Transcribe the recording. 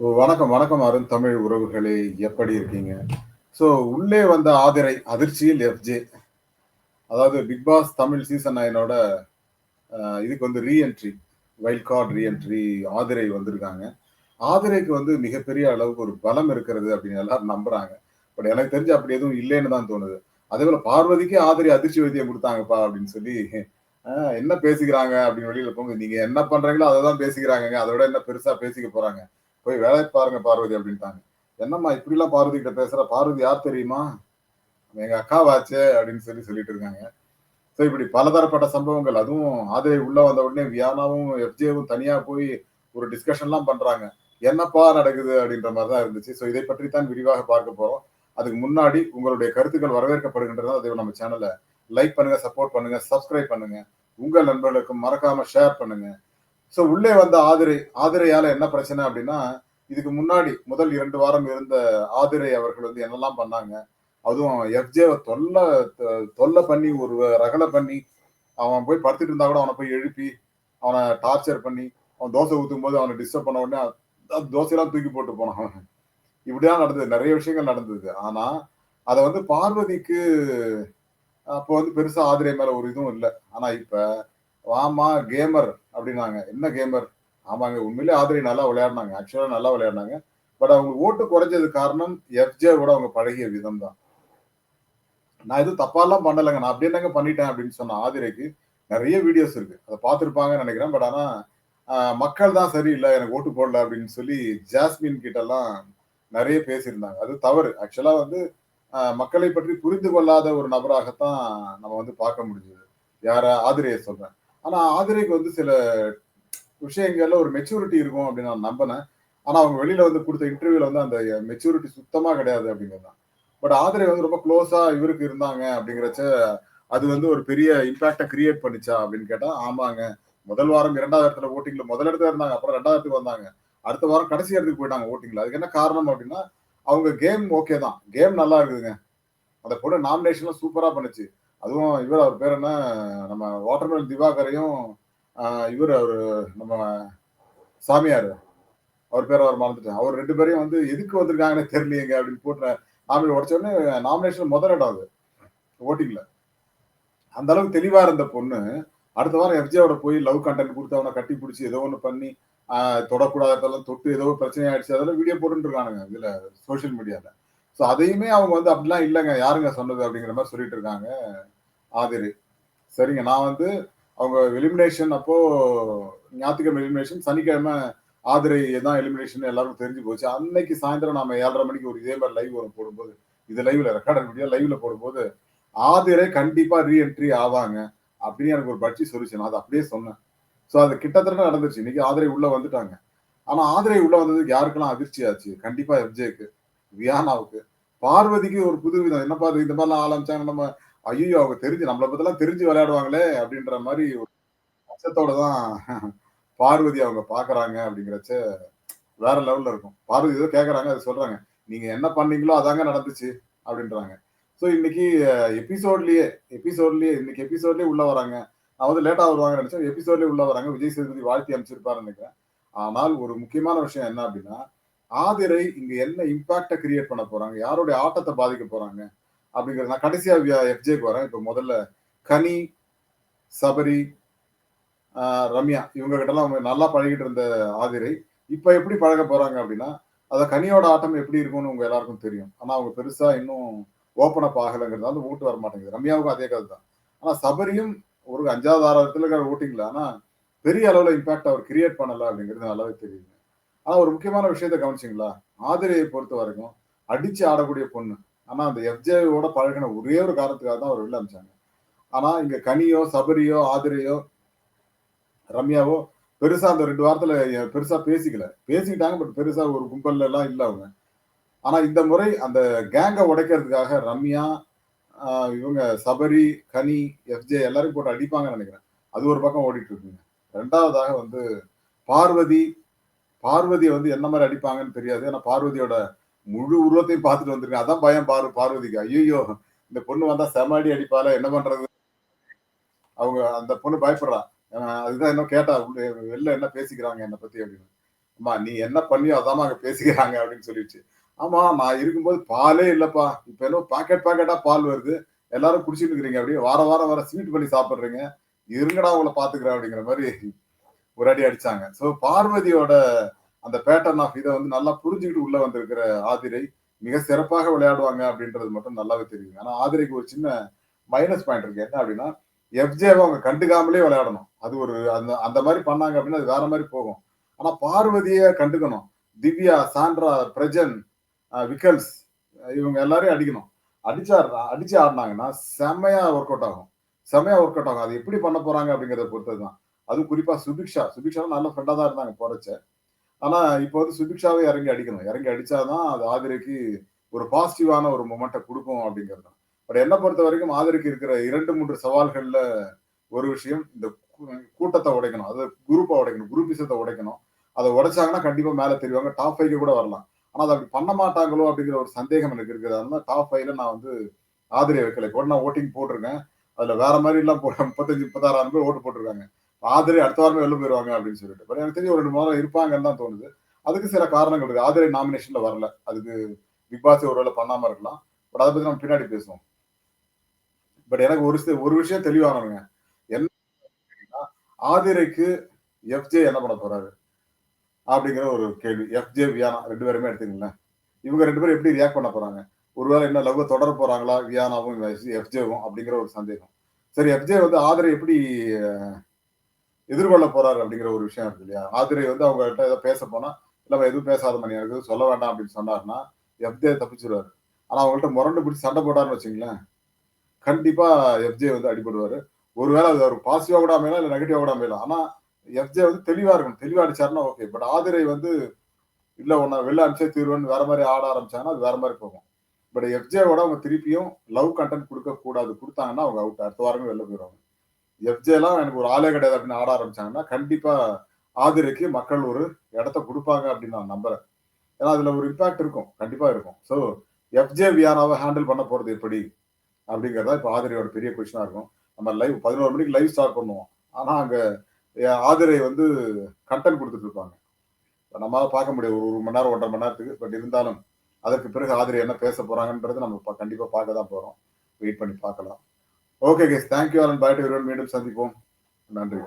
வணக்கம், வணக்கம் அருண் தமிழ் உறவுகளே! எப்படி இருக்கீங்க? ஸோ உள்ளே வந்த ஆதிரை, அதிர்ச்சியில் எஃப்ஜே. அதாவது பிக் பாஸ் தமிழ் சீசன் நைனோட இதுக்கு வந்து reentry wild card reentry Aadhirai வந்திருக்காங்க. ஆதிரைக்கு வந்து மிகப்பெரிய அளவுக்கு ஒரு பலம் இருக்கிறது அப்படின்னு எல்லாரும் நம்புறாங்க. பட் எனக்கு தெரிஞ்சு அப்படி எதுவும் இல்லைன்னு தான் தோணுது. அதே போல பார்வதிக்கே ஆதிரை அதிர்ச்சி வைத்தியம் கொடுத்தாங்கப்பா அப்படின்னு சொல்லி, என்ன பேசிக்கிறாங்க அப்படின்னு வெளியில போங்க. நீங்க என்ன பண்றீங்களோ அதை தான் பேசிக்கிறாங்கங்க. அதை விட என்ன பெருசா பேசிக்க போறாங்க. போய் வேலை பாருங்க பார்வதி அப்படின்ட்டாங்க. என்னம்மா இப்படிலாம் பார்வதி கிட்ட பேசுற? பார்வதி யார் தெரியுமா? எங்க அக்காவாச்சே அப்படின்னு சொல்லி சொல்லிட்டு இருக்காங்க. ஸோ இப்படி பலதரப்பட்ட சம்பவங்கள். அதுவும் அதே உள்ள வந்த உடனே வியானாவும், எஃப்ஜேவும் தனியா போய் ஒரு டிஸ்கஷன்லாம் பண்றாங்க. என்னப்பா நடக்குது அப்படின்ற மாதிரி தான் இருந்துச்சு. ஸோ இதை பற்றி தான் விரிவாக பார்க்க போறோம். அதுக்கு முன்னாடி உங்களுடைய கருத்துக்கள் வரவேற்கப்படுகின்றன. அதை நம்ம சேனலை லைக் பண்ணுங்க, சப்போர்ட் பண்ணுங்க, சப்ஸ்கிரைப் பண்ணுங்க. உங்கள் நண்பர்களுக்கு மறக்காம ஷேர் பண்ணுங்க. ஸோ உள்ளே வந்த ஆதிரை, ஆதிரையால என்ன பிரச்சனை அப்படின்னா, இதுக்கு முன்னாடி முதல் இரண்டு வாரம் இருந்த ஆதிரை அவர்கள் வந்து என்னெல்லாம் பண்ணாங்க. அதுவும் எஃப்ஜேவை தொல்லை தொல்லை பண்ணி, ஒரு ரகளை பண்ணி, அவன் போய் படுத்துட்டு இருந்தா கூட அவனை போய் எழுப்பி, அவனை டார்ச்சர் பண்ணி, அவன் தோசை ஊற்றும் போது அவனை டிஸ்டர்ப் பண்ண உடனே தோசையெல்லாம் தூக்கி போட்டு போனான் அவன். இப்படிதான் நடந்தது. நிறைய விஷயங்கள் நடந்தது. ஆனா, அதை வந்து பார்வதிக்கு அப்போ வந்து பெருசா ஆதிரை மேல ஒரு இதுவும் இல்லை ஆனா இப்ப, ஆமா கேமர் அப்படின்னாங்க. என்ன கேமர்? ஆமாங்க உண்மையிலே ஆதிரை நல்லா விளையாடினாங்க ஆக்சுவலாக நல்லா விளையாடினாங்க பட் அவங்க ஓட்டு குறைஞ்சது காரணம் எஃப்ஜேவோட அவங்க பழகிய விதம் தான். நான் எதுவும் தப்பாலாம் பண்ணலைங்க நான் அப்படியே என்னங்க பண்ணிட்டேன் அப்படின்னு சொன்ன ஆதிரைக்கு, நிறைய வீடியோஸ் இருக்கு. அதை பார்த்துருப்பாங்கன்னு நினைக்கிறேன் பட் ஆனால் மக்கள் தான் சரியில்லை எனக்கு ஓட்டு போடல அப்படின்னு சொல்லி ஜாஸ்மின் கிட்டலாம் நிறைய பேசியிருந்தாங்க. அது தவறு. ஆக்சுவலாக வந்து மக்களை பற்றி புரிந்து கொள்ளாத ஒரு நபராகத்தான் நம்ம வந்து பார்க்க முடிஞ்சது. யார? ஆதிரியை சொல்றேன். ஆனா ஆதிரைக்கு வந்து சில விஷயங்கள்ல ஒரு மெச்சூரிட்டி இருக்கும் அப்படின்னு நான் நம்பினேன். ஆனா அவங்க வெளியில வந்து கொடுத்த இன்டர்வியூல வந்து அந்த மெச்சூரிட்டி சுத்தமா கிடையாது அப்படிங்கிறது தான். பட் ஆதிரை வந்து ரொம்ப க்ளோஸா இவருக்கு இருந்தாங்க அப்படிங்கிறச்ச, அது வந்து ஒரு பெரிய இம்பாக்டை கிரியேட் பண்ணிச்சா அப்படின்னு கேட்டா, ஆமாங்க. முதல் வாரம் இரண்டாவது இடத்துல ஓட்டிங்ல முதல் இடத்துல இருந்தாங்க. அப்புறம் ரெண்டாவது வந்தாங்க. அடுத்த வாரம் கடைசி இடத்துக்கு போயிட்டாங்க ஓட்டிங்ல அதுக்கு என்ன காரணம் அப்படின்னா, அவங்க கேம் ஓகே தான். கேம் நல்லா இருக்குதுங்க. அந்த பொண்ணு நாமினேஷன்லாம் சூப்பரா பண்ணுச்சு. அதுவும் இவர் அவர் பேர் என்ன? நம்ம வாட்டர்மெலன் திவாகரையும், இவர் அவர் நம்ம சாமியார் அவர் பேர் அவர் மறந்துட்டேன். அவர் ரெண்டு பேரையும் வந்து எதுக்கு வந்திருக்காங்கன்னு தெரியலையேங்க அப்படின்னு போட்டு நாமினேட் உடச்சோடனே நாமினேஷன் முதல் இடம் அது. ஓட்டிங்கில் அந்த அளவுக்கு தெளிவா இருந்த பொண்ணு, அடுத்த வாரம் எஃப்ஜியோட போய் லவ் கண்டென்ட் கொடுத்து அவனை கட்டி பிடிச்சி ஏதோ ஒன்று பண்ணி, அ தொட்டு ஏதோ பிரச்சனை ஆயிடுச்சு. அதெல்லாம் வீடியோ போட்டுருக்கானுங்க இதில் இதுல சோசியல் மீடியால. ஸோ அதையுமே அவங்க வந்து அப்படிலாம் இல்லைங்க யாருங்க சொன்னது அப்படிங்கிற மாதிரி சொல்லிட்டு இருக்காங்க ஆதிரை. சரிங்க. நான் வந்து அவங்க எலிமினேஷன் அப்போ ஞாயிற்றுக்கிழமை எலிமினேஷன், சனிக்கிழமை ஆதிரை தான் எலிமினேஷன் எல்லாருக்கும் தெரிஞ்சு போச்சு. அன்னைக்கு சாயந்தரம் நாம 7:30 மணிக்கு ஒரு இதே மாதிரி லைவ் வரும் போடும்போது, இது லைவ்ல ரெக்கார்டர் வீடியோ லைவ்ல போடும்போது, ஆதிரை கண்டிப்பா ரீஎன்ட்ரி ஆவாங்க. அப்படின்னு எனக்கு ஒரு பட்சி சொல்லிச்சு நான் அதை அப்படியே சொன்னேன். ஸோ அது கிட்டத்தட்ட நடந்துச்சு இன்னைக்கு ஆதிரை உள்ள வந்துட்டாங்க. ஆனா ஆதிரை உள்ள வந்ததுக்கு யாருக்கெல்லாம் அதிர்ச்சி ஆச்சு? கண்டிப்பா எஃப்ஜேக்கு, வியானாவுக்கு, பார்வதிக்கு ஒரு புதுவிதம். என்னப்பா இது இந்த மாதிரிலாம் ஆரம்பிச்சாங்க நம்ம ஐயோ அவங்க தெரிஞ்சு நம்மளை பத்திலாம் தெரிஞ்சு விளையாடுவாங்களே அப்படின்ற மாதிரி ஒரு அச்சத்தோட தான் பார்வதி அவங்க பார்க்குறாங்க அப்படிங்கிறச்ச, வேற லெவல்ல இருக்கும். பார்வதி ஏதோ கேட்கறாங்க. அதை சொல்றாங்க. நீங்க என்ன பண்ணீங்களோ அதாங்க நடந்துச்சு அப்படின்றாங்க. ஸோ இன்னைக்கு எபிசோட்லயே எபிசோட்லயே இன்னைக்கு எபிசோட்லயே உள்ள வராங்க. நான் வந்து லேட்டா வருவாங்கன்னு நினைச்சேன் எபிசோட்லயே உள்ள வராங்க. விஜய் சேதுபதி வாழ்த்தி அனுப்பிச்சிருப்பாருன்னு நினைக்கிறேன் ஆனால் ஒரு முக்கியமான விஷயம் என்ன அப்படின்னா, ஆதிரை இங்க என்ன இம்பாக்ட கிரியேட் பண்ண போறாங்க? யாருடைய ஆட்டத்தை பாதிக்க போறாங்க? அப்படிங்கிறது நான் கடைசியா வியா எஃப்ஜேக்கு வரேன். இப்ப முதல்ல கனி, சபரி, ரம்யா இவங்க கிட்டலாம் அவங்க நல்லா பழகிட்டு இருந்த ஆதிரை, இப்ப எப்படி பழக போறாங்க அப்படின்னா, அத கனியோட ஆட்டம் எப்படி இருக்கும்னு உங்க எல்லாருக்கும் தெரியும். ஆனா அவங்க பெருசா இன்னும் ஓப்பன் அப் ஆகலைங்கிறதால ஓட்டு வர மாட்டேங்குது. ரம்யாவுக்கும் அதே கதை தான். ஆனா சபரியும் ஒரு 5வது, 6வது இடத்துல இருக்கிற ஆனா பெரிய அளவுல இம்பாக்ட் அவர் கிரியேட் பண்ணல அப்படிங்கிறது நல்லாவே தெரியுது. ஆனா ஒரு முக்கியமான விஷயத்த கவனிச்சிங்களேன் ஆதிரியை பொறுத்த வரைக்கும் அடிச்சு ஆடக்கூடிய பொண்ணு. ஆனா அந்த எஃப்ஜேவோட பழகின ஒரே ஒரு காரணத்துக்காக தான் அவர் வெளில அனுப்பிச்சாங்க. ஆனா இங்க கனியோ, சபரியோ, ஆதிரையோ, ரம்யாவோ பெருசா அந்த ரெண்டு வாரத்துல பெருசா பேசிக்கல. பேசிக்கிட்டாங்க. பட் பெருசா ஒரு கும்பல்ல எல்லாம் இல்ல அவங்க. ஆனா இந்த முறை அந்த கேங்கை உடைக்கிறதுக்காக ரம்யா, இவங்க சபரி, கனி, எஃப்ஜே எல்லாரையும் போட்டு அடிப்பாங்கன்னு நினைக்கிறேன் அது ஒரு பக்கம் ஓடிட்டு இருக்குங்க. ரெண்டாவதாக வந்து பார்வதி, பார்வதியை வந்து என்ன மாதிரி அடிப்பாங்கன்னு தெரியாது. ஏன்னா பார்வதியோட முழு உருவத்தையும் பார்த்துட்டு வந்திருக்கேன். அதான் பயம் பார் பார்வதிக்கு. ஐயோ இந்த பொண்ணு வந்தா செம அடி என்ன பண்றது? அவங்க அந்த பொண்ணு பயப்படுறா. அதுதான் இன்னும் கேட்டா உள்ள வெளில என்ன பேசிக்கிறாங்க என்ன பத்தி அப்படின்னு. அம்மா நீ என்ன பண்ணியோ அதாம்மா அங்க பேசிக்கிறாங்க அப்படின்னு சொல்லிடுச்சு ஆமா நான் இருக்கும்போது பாலே இல்லப்பா இப்ப என்ன பாக்கெட் பாக்கெட்டா பால் வருது எல்லாரும் குடிச்சிட்டு இருக்கிறீங்க அப்படியே வார வாரம் வர ஸ்வீட் பண்ணி சாப்பிடுறீங்க இருங்கடா உங்களை பாத்துக்கிறேன் அப்படிங்கிற மாதிரி ஒரு அடி அடிச்சாங்க. ஸோ பார்வதியோட அந்த பேட்டர்ன் ஆஃப் இதை வந்து நல்லா புரிஞ்சுக்கிட்டு உள்ள வந்திருக்கிற ஆதிரை மிக சிறப்பாக விளையாடுவாங்க அப்படின்றது மட்டும் நல்லாவே தெரியும் ஆனா ஆதிரைக்கு ஒரு சின்ன மைனஸ் பாயிண்ட் இருக்கு. என்ன அப்படின்னா எஃப்ஜேவை அவங்க கண்டுக்காமலே விளையாடணும். அது ஒரு அந்த அந்த மாதிரி பண்ணாங்க அப்படின்னா அது வேற மாதிரி போகும். ஆனா பார்வதியை கண்டுக்கணும். திவ்யா சாண்ட்ரா பிரஜன் விக்கல்ஸ் இவங்க எல்லாரையும் அடிக்கணும். அடிச்சா அடிச்சு ஆடினாங்கன்னா செம்மையா ஒர்க் அவுட் ஆகும். செம்மையா ஒர்க் அவுட் ஆகும். அது எப்படி பண்ண போறாங்க அப்படிங்கறத பொறுத்தது தான். அதுவும் குறிப்பா சுபிக்ஷா. சுபிக்ஷா நல்ல ஃப்ரெண்டா தான் இருந்தாங்க போறச்ச. ஆனா இப்போ வந்து சுபிக்ஷாவே இறங்கி அடிக்கணும். இறங்கி அடிச்சாதான் அது ஆதிரைக்கு ஒரு பாசிட்டிவான ஒரு மொமெண்ட்டை கொடுக்கும் அப்படிங்கிறது தான். பட் என்னை பொறுத்த வரைக்கும் ஆதிரைக்கு இருக்கிற இரண்டு மூன்று சவால்கள்ல ஒரு விஷயம் இந்த கூட்டத்தை உடைக்கணும். அதாவது குரூப்பை உடைக்கணும். குரூப்பிசத்தை உடைக்கணும். அதை உடைச்சாங்கன்னா கண்டிப்பா மேல தெரிவாங்க. டாப் ஃபைவ்க்கு கூட வரலாம். ஆனா அதை அப்படி பண்ண மாட்டாங்களோ அப்படிங்கிற ஒரு சந்தேகம் எனக்கு இருக்குது. அதனால டாப் ஃபைவ்ல நான் வந்து ஆதரவு வைக்கல. இப்போ நான் ஓட்டிங் போட்டிருக்கேன். அதுல வேற மாதிரி எல்லாம் முப்பத்தஞ்சு முப்பத்தாறாயிரம் பேர் ஓட்டு போட்டிருக்காங்க. ஆதிரை அடுத்த வாரமே வெளில போயிருவாங்க அப்படின்னு சொல்லிட்டு. பட் எனக்கு தெரிஞ்சு ஒரு ரெண்டு வாரம் இருப்பாங்கன்னு தான் தோணுது. அதுக்கு சில காரணங்கள் இருக்கு. ஆதிரை நாமினேஷன்ல வரல. அதுக்கு பிக் பாஸ் ஒருவேளை பண்ணாம இருக்கலாம். பட் அதை பத்தி நம்ம பின்னாடி பேசுவோம். பட் எனக்கு ஒரு ஒரு விஷயம் தெளிவானவங்க என்ன ஆதிரைக்கு எஃப்ஜே என்ன பண்ண போறாரு? அப்படிங்கிற ஒரு கேள்வி. எஃப்ஜே வியானா ரெண்டு பேருமே எடுத்துங்களேன். இவங்க ரெண்டு பேரும் எப்படி ரியாக்ட் பண்ண போறாங்க? ஒருவேளை என்ன லவ் தொடர போறாங்களா? வியானாவும் எஃப்ஜேவும் அப்படிங்கிற ஒரு சந்தேகம். சரி எஃப்ஜே வந்து ஆதிரை எப்படி எதிர்கொள்ள போறாரு அப்படிங்கிற ஒரு விஷயம் இருக்கு இல்லையா? ஆதிரை வந்து அவங்க கிட்ட ஏதோ பேச போனா இல்ல எதுவும் பேசாத மணி எனக்கு சொல்ல வேண்டாம் அப்படின்னு சொன்னாருன்னா எஃப்ஜே தப்பிச்சிருவாரு. ஆனா அவங்கள்ட்ட முரண்டு பிடிச்சி சண்டை போட்டாருன்னு வச்சுங்களேன் கண்டிப்பா எஃப்ஜே வந்து அடிபடுவாரு. ஒருவேளை அது ஒரு பாசிட்டிவா கூட அமையலாம் இல்ல நெகட்டிவா கூட அமையலாம் ஆனா எஃப்ஜே வந்து தெளிவா இருக்கணும். தெளிவா அடிச்சாருன்னா ஓகே பட் ஆதிரை வந்து இல்ல உன்னை வெளில அனுப்பிச்சே தீர்வுன்னு வேற மாதிரி ஆட ஆரம்பிச்சாங்கன்னா அது வேற மாதிரி போகும். பட் எஃப்ஜேவோட அவங்க திருப்பியும் லவ் கண்டென்ட் கொடுக்க கூடாது கொடுத்தாங்கன்னா அவங்க அவுட் அடுத்த வாரமே வெளில போயிடுவாங்க. எஃப்ஜே எல்லாம் எனக்கு ஒரு ஆளே கிடையாது அப்படின்னு ஆட ஆரம்பிச்சாங்கன்னா கண்டிப்பா ஆதிரைக்கு மக்கள் ஒரு இடத்த கொடுப்பாங்க அப்படின்னு நான் நம்புறேன். ஏன்னா அதுல ஒரு இம்பாக்ட் இருக்கும். கண்டிப்பா இருக்கும். ஸோ எஃப்ஜே வியானாவை ஹேண்டில் பண்ண போறது எப்படி அப்படிங்கிறதா இப்போ ஆதிரையோட பெரிய கொஸ்டினா இருக்கும். நம்ம லைவ் பதினோரு மணிக்கு லைவ் ஸ்டார்ட் பண்ணுவோம். ஆனா அங்க ஆதிரை வந்து கண்டென்ட் கொடுத்துட்டு இருப்பாங்க. நம்மளால பார்க்க முடியாது. ஒரு ஒரு மணி நேரம் ஒன்றரை மணி நேரத்துக்கு. பட் இருந்தாலும் அதற்கு பிறகு ஆதிரை என்ன பேச போறாங்கன்றது நம்ம கண்டிப்பா பார்க்க தான் போறோம். வெயிட் பண்ணி பார்க்கலாம். Okay guys thank you all bye to மீண்டும் சந்திப்போம். நன்றி.